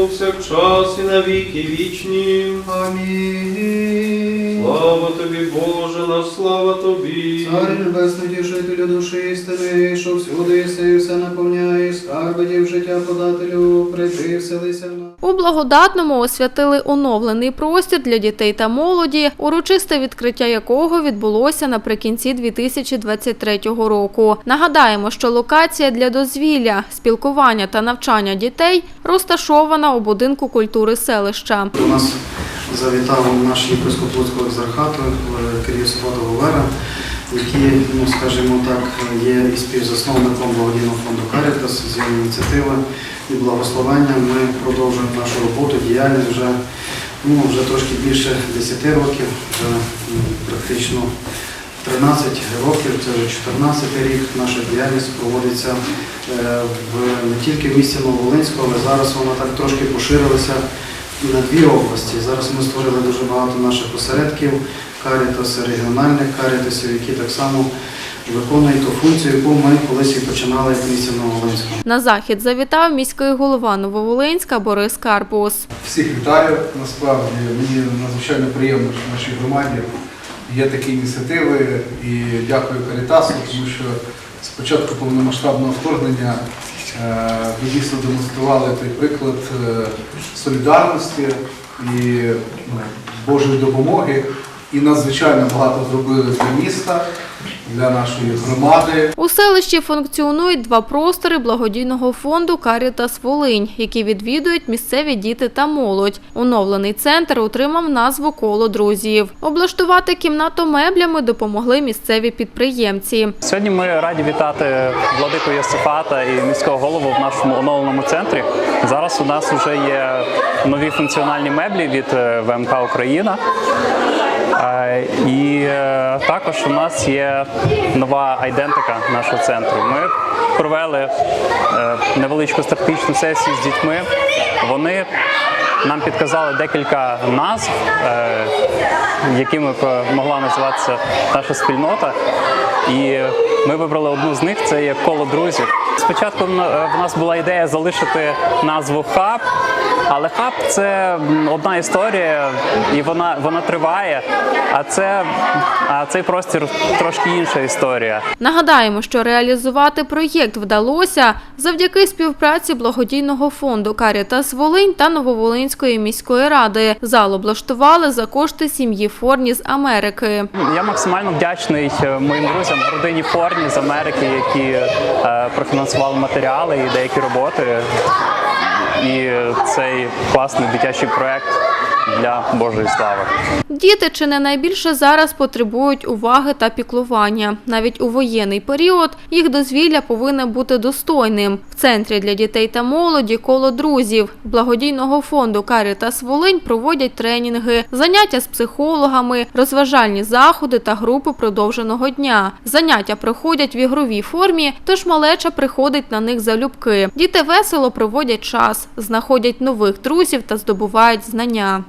повсякчас і на віки вічні. Амінь. Слава тобі, Боже, на слава тобі. Царь небесний тішителю душі істини, що всюди і все наповняє, скарби дів життя подателю, прийди, вселися. У благодатному освятили оновлений простір для дітей та молоді, урочисте відкриття якого відбулося наприкінці 2023 року. Нагадаємо, що локація для дозвілля, спілкування та навчання дітей розташована у будинку культури селища. До нас завітав наш єпископ Луцького екзархату е, Кирил Свобода Вовера, який, ну скажімо так, є і співзасновником благодійного фонду Карітас з його ініціативи і благословення. Ми продовжуємо нашу роботу, діяльність вже, ну, вже трошки більше 10 років, вже практично 13 років, це вже 14 рік. Наша діяльність проводиться е, в, не тільки в місті Нововолинську, але зараз вона так трошки поширилася на дві області. Зараз ми створили дуже багато наших осередків, карітас, регіональних карітасів, які так само виконують ту функцію, яку ми колись і починали в місті Нововолинську. На захід завітав міський голова Нововолинська Борис Карпус. Всіх вітаю. Насправді мені надзвичайно приємно, що в нашій громаді є такі ініціативи і дякую Карітасу, тому що з початку повномасштабного вторгнення ви дійсно демонстрували той приклад е, солідарності і ну, Божої допомоги. І надзвичайно багато зробили для міста, для нашої громади. У селищі функціонують два простори благодійного фонду Карітас Волинь, які відвідують місцеві діти та молодь. Оновлений центр отримав назву Коло друзів. Облаштувати кімнату меблями допомогли місцеві підприємці. Сьогодні ми раді вітати владику Йосифата і міського голову в нашому оновленому центрі. Зараз у нас вже є нові функціональні меблі від е, ВМК Україна. І е, також у нас є нова айдентика нашого центру. Ми провели е, невеличку стратегічну сесію з дітьми. Вони нам підказали декілька назв, е, якими могла називатися наша спільнота. І ми вибрали одну з них це є коло друзів. Спочатку в нас була ідея залишити назву хаб, але хаб це одна історія, і вона, вона триває. А це а цей простір трошки інша історія. Нагадаємо, що реалізувати проєкт вдалося завдяки співпраці благодійного фонду Карітас Волинь та Нововолинської міської ради. Зал облаштували за кошти сім'ї Форні з Америки. Я максимально вдячний е, моїм друзям родині Форні з Америки, які е, профінансували матеріали і деякі роботи. І цей класний дитячий проект для Божої слави. Діти чи не найбільше зараз потребують уваги та піклування. Навіть у воєнний період їх дозвілля повинне бути достойним. В центрі для дітей та молоді коло друзів благодійного фонду Карітас Волинь проводять тренінги, заняття з психологами, розважальні заходи та групи продовженого дня. Заняття проходять в ігровій формі, тож малеча приходить на них залюбки. Діти весело проводять час, знаходять нових друзів та здобувають знання.